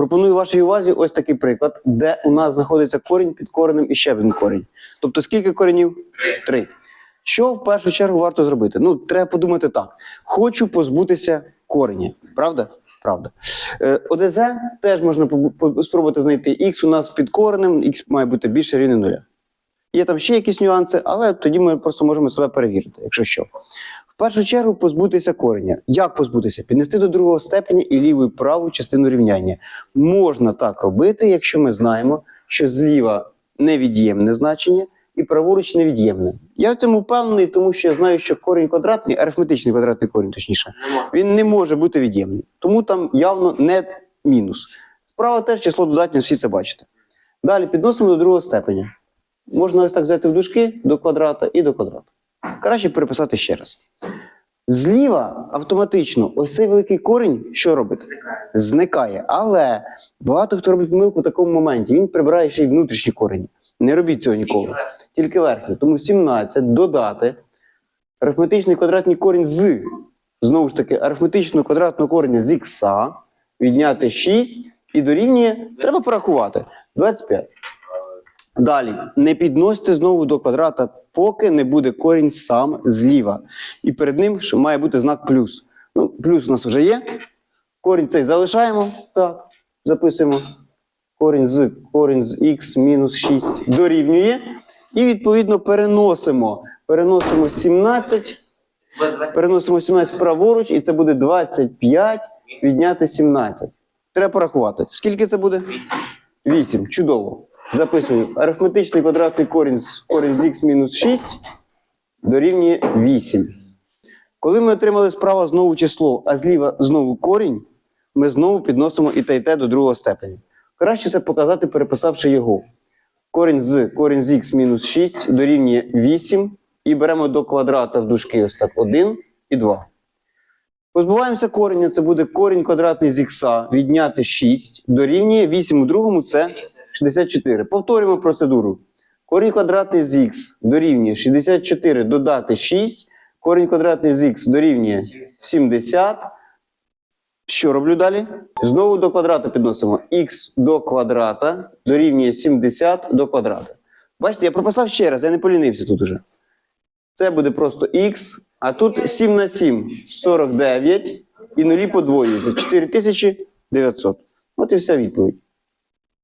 Пропоную вашій увазі ось такий приклад, де у нас знаходиться корінь під коренем і ще один корінь. Тобто скільки коренів? Три. Три. Що в першу чергу варто зробити? Ну, треба подумати так: хочу позбутися кореня. Правда? Правда. Е, ОДЗ теж можна спробувати знайти. Х у нас під коренем, х має бути більше рівне нуля. Є там ще якісь нюанси, але тоді ми просто можемо себе перевірити, якщо що. Першу чергу позбутися кореня. Як позбутися? Піднести до другого степеня і ліву і праву частину рівняння. Можна так робити, якщо ми знаємо, що зліва невід'ємне значення і праворуч невід'ємне. Я в цьому впевнений, тому що я знаю, що корінь квадратний, арифметичний квадратний корінь, точніше, він не може бути від'ємний. Тому там явно не мінус. Справа теж число додатнє, всі це бачите. Далі підносимо до другого степеня. Можна ось так взяти в дужки до квадрата і до квадрата. Краще переписати ще раз. Зліва автоматично ось цей великий корінь, що робить? Зникає. Але багато хто робить помилку в такому моменті. Він прибирає ще й внутрішні корені. Не робіть цього ніколи. Тільки верх. Тільки верхній. Тому 17 додати арифметичний квадратний корінь з, знову ж таки, арифметичного квадратного кореня з х, відняти 6 і дорівнює, треба порахувати, 25. Далі, не підносьте знову до квадрата, поки не буде корінь сам зліва. І перед ним має бути знак плюс. Ну, плюс у нас вже є. Корінь цей залишаємо. Так, записуємо. Корінь з корінь з х мінус 6 дорівнює. І відповідно переносимо. Переносимо 17, переносимо 17 праворуч, і це буде 25 відняти 17. Треба порахувати. Скільки це буде? 8. Чудово. Записую. Арифметичний квадратний корінь з корінь з х мінус 6 дорівнює 8. Коли ми отримали справа знову число, а зліва знову корінь, ми знову підносимо і те, і те до другого степеня. Краще це показати, переписавши його. Корінь з корінь з х мінус 6 дорівнює 8. І беремо до квадрата в дужки ось так 1 і 2. Позбуваємося кореня, це буде корінь квадратний з х відняти 6 дорівнює 8 у другому це 64. Повторюємо процедуру. Корінь квадратний з х дорівнює 64 додати 6. Корінь квадратний з х дорівнює 70. Що роблю далі? Знову до квадрата підносимо. х до квадрата дорівнює 70 до квадрата. Бачите, я прописав ще раз, я не полінився тут уже. Це буде просто х, а тут 7 на 7 49 і нулі подвоюються 4900. От і вся відповідь.